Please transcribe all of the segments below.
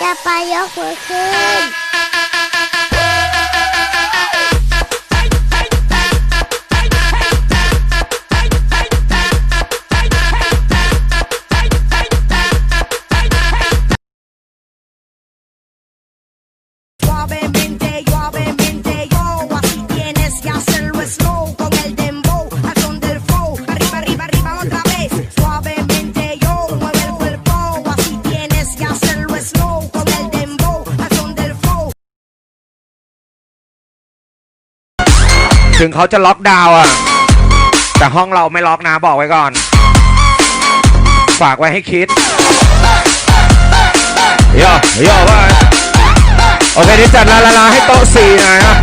จะไปกั ถึงเขาจะล็อกดาวน์อะ แต่ห้องเราไม่ล็อกนะบอกไว้ก่อน ฝากไว้ให้คิดย่อย่อว่าโอเคนี่จัดลาลาให้โต๊ะสี่หน่อยฮะ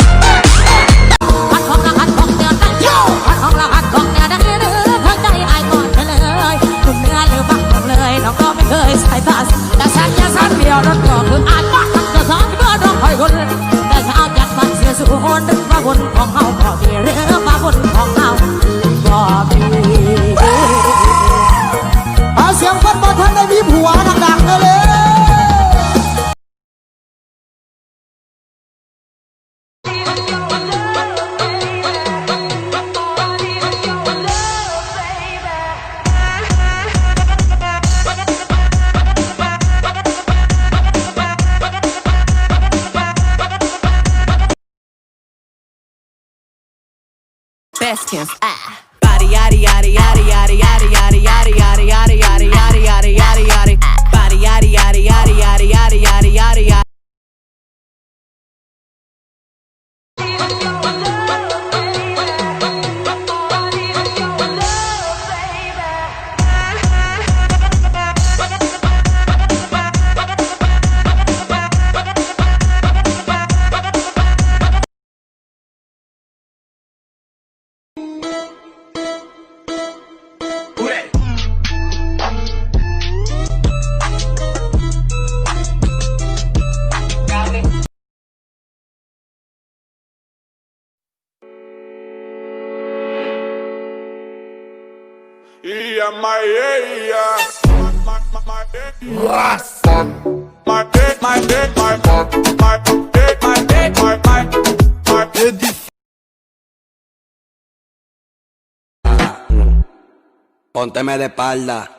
เดียวรถบอกคืออาจว่าเธอท้องเพื่อร้องคอยคนแต่เช้าจัดฟันเสียสูง Best Kiss. Ah. Body yaddy yaddy yaddy yaddy yaddy yaddy yaddy yaddy yaddy yaddy yaddy yaddy yaddy Pónteme de espalda.